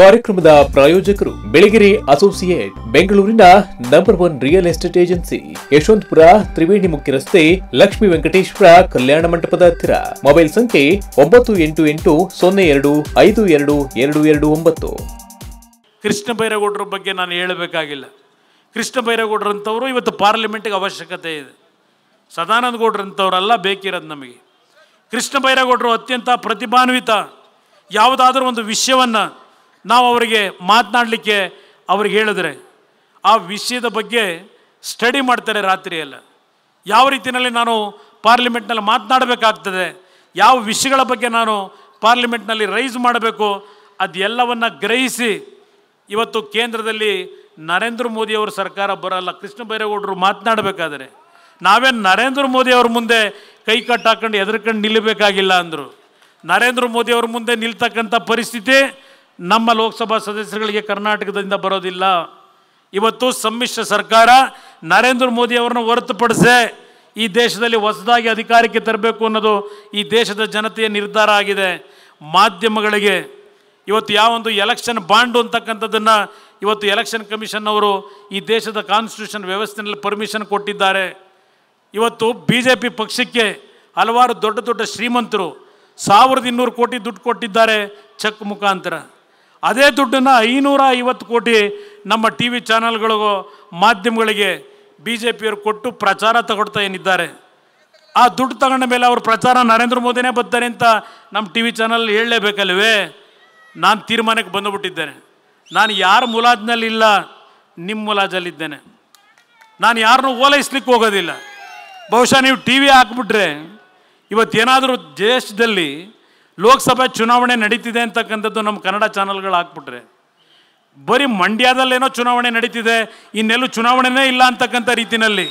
ಕಾರ್ಯಕ್ರಮದ ಪ್ರಾಯೋಜಕರು ಬೆಳಗಿರಿ ಅಸೋಸಿಯೇಟ್, ಬೆಂಗಳೂರಿನ number one real estate agency Yeshwanthpur, Triveni ಮುಖ್ಯ ರಸ್ತೆ, ಲಕ್ಷ್ಮಿ ವೆಂಕಟೇಶ್ವರ ಕಲ್ಯಾಣ ಮಂಟಪದ ಹತ್ತಿರ. ಮೊಬೈಲ್ ಸಂಖ್ಯೆ ಒಂಬತ್ತು ಎಂಟು ಎಂಟು, ಸೊನ್ನೆ ಎರಡು, ಐದು ಎರಡು ಎರಡು ಎರಡು ಒಂಬತ್ತು. ಕೃಷ್ಣ ಬೈರೇಗೌಡರ ಬಗ್ಗೆ ನಾನು ಹೇಳಬೇಕಾಗಿಲ್ಲ. ಕೃಷ್ಣ ಬೈರೇಗೌಡರಂಥವರು ಇವತ್ತು ಪಾರ್ಲಿಮೆಂಟ್ಗೆ ಅವಶ್ಯಕತೆ ಇದೆ. ಸದಾನಂದ ಗೌಡ್ರಂಥವರೆಲ್ಲ ಬೇಕಿರೋದು ನಮಗೆ. ಕೃಷ್ಣ ಬೈರೇಗೌಡರು ಅತ್ಯಂತ ಪ್ರತಿಭಾನ್ವಿತ. ಯಾವುದಾದ್ರೂ ಒಂದು ವಿಷಯವನ್ನು ನಾವು ಅವರಿಗೆ ಮಾತನಾಡಲಿಕ್ಕೆ ಅವ್ರಿಗೆ ಹೇಳಿದ್ರೆ, ಆ ವಿಷಯದ ಬಗ್ಗೆ ಸ್ಟಡಿ ಮಾಡ್ತಾರೆ ರಾತ್ರಿಯೆಲ್ಲ. ಯಾವ ರೀತಿಯಲ್ಲಿ ನಾನು ಪಾರ್ಲಿಮೆಂಟ್ನಲ್ಲಿ ಮಾತನಾಡಬೇಕಾಗ್ತದೆ, ಯಾವ ವಿಷಯಗಳ ಬಗ್ಗೆ ನಾನು ಪಾರ್ಲಿಮೆಂಟ್ನಲ್ಲಿ ರೈಸ್ ಮಾಡಬೇಕು, ಅದೆಲ್ಲವನ್ನು ಗ್ರಹಿಸಿ ಇವತ್ತು ಕೇಂದ್ರದಲ್ಲಿ ನರೇಂದ್ರ ಮೋದಿಯವರ ಸರ್ಕಾರ ಬರಲ್ಲ, ಕೃಷ್ಣ ಬೈರೇಗೌಡರು ಮಾತನಾಡಬೇಕಾದರೆ. ನಾವೇ ನರೇಂದ್ರ ಮೋದಿಯವ್ರ ಮುಂದೆ ಕೈ ಕಟ್ಟಾಕೊಂಡು ಎದುರ್ಕೊಂಡು ನಿಲ್ಲಬೇಕಾಗಿಲ್ಲ ಅಂದರು. ನರೇಂದ್ರ ಮೋದಿಯವ್ರ ಮುಂದೆ ನಿಲ್ತಕ್ಕಂಥ ಪರಿಸ್ಥಿತಿ ನಮ್ಮ ಲೋಕಸಭಾ ಸದಸ್ಯರುಗಳಿಗೆ ಕರ್ನಾಟಕದಿಂದ ಬರೋದಿಲ್ಲ. ಇವತ್ತು ಸಮ್ಮಿಶ್ರ ಸರ್ಕಾರ ನರೇಂದ್ರ ಮೋದಿ ಅವರನ್ನು ಹೊರತುಪಡಿಸೇ ಈ ದೇಶದಲ್ಲಿ ಹೊಸದಾಗಿ ಅಧಿಕಾರಕ್ಕೆ ತರಬೇಕು ಅನ್ನೋದು ಈ ದೇಶದ ಜನತೆಯ ನಿರ್ಧಾರ ಆಗಿದೆ. ಮಾಧ್ಯಮಗಳಿಗೆ ಇವತ್ತು ಯಾವೊಂದು ಎಲೆಕ್ಷನ್ ಬಾಂಡು ಅಂತಕ್ಕಂಥದ್ದನ್ನು ಇವತ್ತು ಎಲೆಕ್ಷನ್ ಕಮಿಷನ್ ಅವರು ಈ ದೇಶದ ಕಾನ್ಸ್ಟಿಟ್ಯೂಷನ್ ವ್ಯವಸ್ಥೆಯಲ್ಲಿ ಪರ್ಮಿಷನ್ ಕೊಟ್ಟಿದ್ದಾರೆ. ಇವತ್ತು ಬಿ ಜೆ ಪಿ ಪಕ್ಷಕ್ಕೆ ಹಲವಾರು ದೊಡ್ಡ ದೊಡ್ಡ ಶ್ರೀಮಂತರು ಸಾವಿರದ ಇನ್ನೂರು ಕೋಟಿ ದುಡ್ಡು ಕೊಟ್ಟಿದ್ದಾರೆ ಚೆಕ್ ಮುಖಾಂತರ. ಅದೇ ದುಡ್ಡನ್ನು ಐನೂರ ಐವತ್ತು ಕೋಟಿ ನಮ್ಮ ಟಿ ವಿ ಚಾನಲ್ಗಳಿಗೂ ಮಾಧ್ಯಮಗಳಿಗೆ ಬಿ ಜೆ ಪಿಯವರು ಕೊಟ್ಟು ಪ್ರಚಾರ ತಗೊಡ್ತಾ ಏನಿದ್ದಾರೆ. ಆ ದುಡ್ಡು ತಗೊಂಡ ಮೇಲೆ ಅವ್ರ ಪ್ರಚಾರ ನರೇಂದ್ರ ಮೋದಿನೇ ಬರ್ತಾರೆ ಅಂತ ನಮ್ಮ ಟಿ ವಿ ಚಾನಲ್ ಹೇಳಲೇಬೇಕಲ್ವೇ? ನಾನು ತೀರ್ಮಾನಕ್ಕೆ ಬಂದುಬಿಟ್ಟಿದ್ದೇನೆ. ನಾನು ಯಾರ ಮುಲಾಜ್ನಲ್ಲಿಲ್ಲ ನಿಮ್ಮ ಮುಲಾಜಲ್ಲಿದ್ದೇನೆ. ನಾನು ಯಾರನ್ನೂ ಓಲೈಸ್ಲಿಕ್ಕೆ ಹೋಗೋದಿಲ್ಲ. ಬಹುಶಃ ನೀವು ಟಿ ವಿ ಹಾಕ್ಬಿಟ್ರೆ ಇವತ್ತೇನಾದರೂ ದೇಶದಲ್ಲಿ ಲೋಕಸಭೆ ಚುನಾವಣೆ ನಡೀತಿದೆ ಅಂತಕ್ಕಂಥದ್ದು ನಮ್ಮ ಕನ್ನಡ ಚಾನಲ್ಗಳು ಹಾಕ್ಬಿಟ್ರೆ. ಬರೀ ಮಂಡ್ಯದಲ್ಲೇನೋ ಚುನಾವಣೆ ನಡೀತಿದೆ, ಇನ್ನೆಲ್ಲೂ ಚುನಾವಣೆನೇ ಇಲ್ಲ ಅಂತಕ್ಕಂಥ ರೀತಿಯಲ್ಲಿ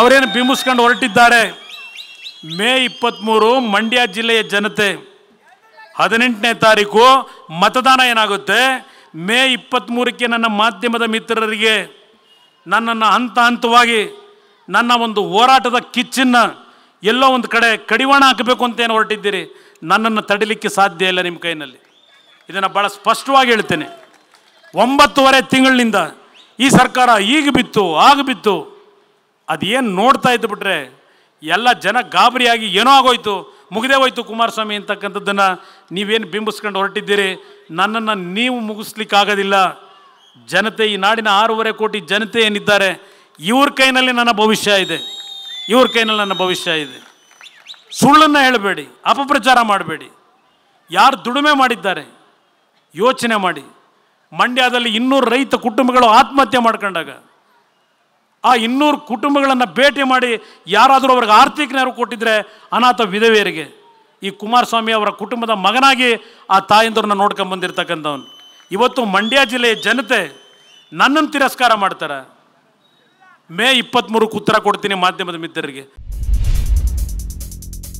ಅವರೇನು ಬಿಂಬಿಸ್ಕೊಂಡು ಹೊರಟಿದ್ದಾರೆ. ಮೇ ಇಪ್ಪತ್ತ್ಮೂರು ಮಂಡ್ಯ ಜಿಲ್ಲೆಯ ಜನತೆ, ಹದಿನೆಂಟನೇ ತಾರೀಕು ಮತದಾನ ಏನಾಗುತ್ತೆ? ಮೇ ಇಪ್ಪತ್ತ್ಮೂರಕ್ಕೆ ನನ್ನ ಮಾಧ್ಯಮದ ಮಿತ್ರರಿಗೆ ನನ್ನನ್ನು ಹಂತ ಹಂತವಾಗಿ ನನ್ನ ಒಂದು ಹೋರಾಟದ ಕಿಚ್ಚನ್ನು ಎಲ್ಲೋ ಒಂದು ಕಡೆ ಕಡಿವಾಣ ಹಾಕಬೇಕು ಅಂತ ಏನು ಹೊರಟಿದ್ದೀರಿ? ನನ್ನನ್ನು ತಡಿಲಿಕ್ಕೆ ಸಾಧ್ಯ ಇಲ್ಲ ನಿಮ್ಮ ಕೈನಲ್ಲಿ. ಇದನ್ನು ಭಾಳ ಸ್ಪಷ್ಟವಾಗಿ ಹೇಳ್ತೇನೆ. ಒಂಬತ್ತುವರೆ ತಿಂಗಳಿನಿಂದ ಈ ಸರ್ಕಾರ ಈಗ ಬಿತ್ತು, ಆಗ ಬಿತ್ತು. ಅದೇನು ನೋಡ್ತಾ ಇದ್ದು ಬಿಟ್ರೆ ಎಲ್ಲ ಜನ ಗಾಬರಿಯಾಗಿ ಏನೋ ಆಗೋಯ್ತು. ಮುಗಿದೇ ಹೋಯ್ತು ಕುಮಾರಸ್ವಾಮಿ ಅಂತಕ್ಕಂಥದ್ದನ್ನು ನೀವೇನು ಬಿಂಬಿಸ್ಕೊಂಡು ಹೊರಟಿದ್ದೀರಿ? ನನ್ನನ್ನು ನೀವು ಮುಗಿಸ್ಲಿಕ್ಕಾಗೋದಿಲ್ಲ. ಜನತೆ, ಈ ನಾಡಿನ ಆರೂವರೆ ಕೋಟಿ ಜನತೆ ಏನಿದ್ದಾರೆ, ಇವ್ರ ಕೈನಲ್ಲಿ ನನ್ನ ಭವಿಷ್ಯ ಇದೆ. ಇವ್ರ ಕೈನಲ್ಲಿ ನನ್ನ ಭವಿಷ್ಯ ಇದೆ. ಸುಳ್ಳನ್ನು ಹೇಳಬೇಡಿ, ಅಪಪ್ರಚಾರ ಮಾಡಬೇಡಿ. ಯಾರು ದುಡಿಮೆ ಮಾಡಿದ್ದಾರೆ, ಯೋಚನೆ ಮಾಡಿ. ಮಂಡ್ಯದಲ್ಲಿ ಇನ್ನೂರು ರೈತ ಕುಟುಂಬಗಳು ಆತ್ಮಹತ್ಯೆ ಮಾಡ್ಕೊಂಡಾಗ, ಆ ಇನ್ನೂರು ಕುಟುಂಬಗಳನ್ನು ಭೇಟಿ ಮಾಡಿ ಯಾರಾದರೂ ಅವ್ರಿಗೆ ಆರ್ಥಿಕ ನೆರವು ಕೊಟ್ಟಿದ್ರೆ ಅನಾಥ ವಿಧವೆಯರಿಗೆ, ಈ ಕುಮಾರಸ್ವಾಮಿ ಅವರ ಕುಟುಂಬದ ಮಗನಾಗಿ ಆ ತಾಯಂದ್ರನ್ನ ನೋಡ್ಕೊಂಡು ಬಂದಿರತಕ್ಕಂಥವನು. ಇವತ್ತು ಮಂಡ್ಯ ಜಿಲ್ಲೆಯ ಜನತೆ ನನ್ನನ್ನು ತಿರಸ್ಕಾರ ಮಾಡ್ತಾರೆ. ಮೇ ಇಪ್ಪತ್ತ್ಮೂರಕ್ಕೆ ಉತ್ತರ ಕೊಡ್ತೀನಿ ಮಾಧ್ಯಮದ ಮಿತ್ರರಿಗೆ.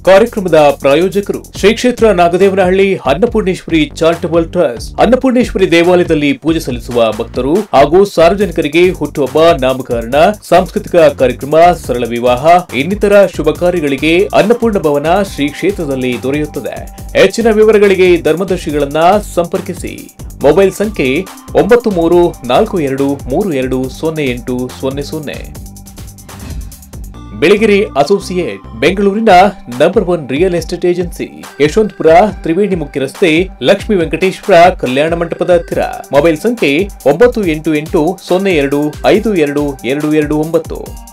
ಕಾರ್ಯಕ್ರಮದ ಪ್ರಾಯೋಜಕರು ಶ್ರೀ ಕ್ಷೇತ್ರ ನಾಗದೇವನಹಳ್ಳಿ ಅನ್ನಪೂರ್ಣೇಶ್ವರಿ ಚಾರಿಟಬಲ್ ಟ್ರಸ್ಟ್. ಅನ್ನಪೂರ್ಣೇಶ್ವರಿ ದೇವಾಲಯದಲ್ಲಿ ಪೂಜೆ ಸಲ್ಲಿಸುವ ಭಕ್ತರು ಹಾಗೂ ಸಾರ್ವಜನಿಕರಿಗೆ ಹುಟ್ಟುಹಬ್ಬ ನಾಮಕರಣ, ಸಾಂಸ್ಕೃತಿಕ ಕಾರ್ಯಕ್ರಮ, ಸರಳ ವಿವಾಹ, ಇನ್ನಿತರ ಶುಭ ಕಾರ್ಯಗಳಿಗೆ ಅನ್ನಪೂರ್ಣ ಭವನ ಶ್ರೀ ಕ್ಷೇತ್ರದಲ್ಲಿ ದೊರೆಯುತ್ತದೆ. ಹೆಚ್ಚಿನ ವಿವರಗಳಿಗೆ ಧರ್ಮದರ್ಶಿಗಳನ್ನ ಸಂಪರ್ಕಿಸಿ. ಮೊಬೈಲ್ ಸಂಖ್ಯೆ ಒಂಬತ್ತು ಮೂರು ನಾಲ್ಕು ಎರಡು ಮೂರು ಎರಡು ಸೊನ್ನೆ ಎಂಟು ಸೊನ್ನೆ ಸೊನ್ನೆ. ಬೆಳಗಿರಿ ಅಸೋಸಿಯೇಟ್, ಬೆಂಗಳೂರಿನ number one real estate agency Yeshwanthpur, Triveni ಮುಖ್ಯ ರಸ್ತೆ, ಲಕ್ಷ್ಮೀ ವೆಂಕಟೇಶ್ವರ ಕಲ್ಯಾಣ ಮಂಟಪದ ಹತ್ತಿರ. ಮೊಬೈಲ್ ಸಂಖ್ಯೆ ಒಂಬತ್ತು ಎಂಟು ಎಂಟು ಸೊನ್ನೆ ಎರಡು ಐದು ಎರಡು ಎರಡು ಎರಡು ಒಂಬತ್ತು.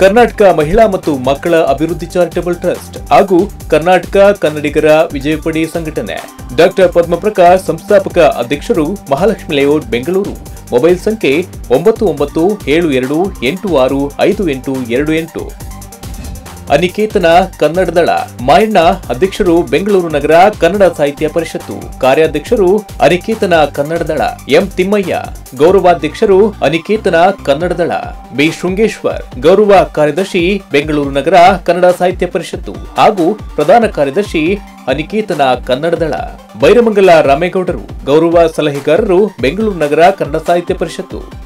ಕರ್ನಾಟಕ ಮಹಿಳಾ ಮತ್ತು ಮಕ್ಕಳ ಅಭಿವೃದ್ಧಿ ಚಾರಿಟಬಲ್ ಟ್ರಸ್ಟ್ ಹಾಗೂ ಕರ್ನಾಟಕ ಕನ್ನಡಿಗರ ವಿಜಯಪಡಿ ಸಂಘಟನೆ. ಡಾಕ್ಟರ್ ಪದ್ಮಪ್ರಕಾಶ್ ಸಂಸ್ಥಾಪಕ ಅಧ್ಯಕ್ಷರು ಮಹಾಲಕ್ಷ್ಮಿ ಲೇಔಟ್, ಬೆಂಗಳೂರು. ಮೊಬೈಲ್ ಸಂಖ್ಯೆ ಒಂಬತ್ತು ಒಂಬತ್ತು ಏಳು ಎರಡು ಎಂಟು ಆರು ಐದು ಎಂಟು ಎರಡು ಎಂಟು. ಅನಿಕೇತನ ಕನ್ನಡ ದಳ. ಮಾಯಣ್ಣ ಅಧ್ಯಕ್ಷರು ಬೆಂಗಳೂರು ನಗರ ಕನ್ನಡ ಸಾಹಿತ್ಯ ಪರಿಷತ್ತು. ಕಾರ್ಯಾಧ್ಯಕ್ಷರು ಅನಿಕೇತನ ಕನ್ನಡ ದಳ. ಎಂ ತಿಮ್ಮಯ್ಯ, ಗೌರವಾಧ್ಯಕ್ಷರು ಅನಿಕೇತನ ಕನ್ನಡ ದಳ. ಬಿ ಶೃಂಗೇಶ್ವರ್, ಗೌರವ ಕಾರ್ಯದರ್ಶಿ ಬೆಂಗಳೂರು ನಗರ ಕನ್ನಡ ಸಾಹಿತ್ಯ ಪರಿಷತ್ತು ಹಾಗೂ ಪ್ರಧಾನ ಕಾರ್ಯದರ್ಶಿ ಅನಿಕೇತನ ಕನ್ನಡ ದಳ. ಬೈರಮಂಗಲ ರಾಮೇಗೌಡರು, ಗೌರವ ಸಲಹೆಗಾರರು ಬೆಂಗಳೂರು ನಗರ ಕನ್ನಡ ಸಾಹಿತ್ಯ ಪರಿಷತ್ತು.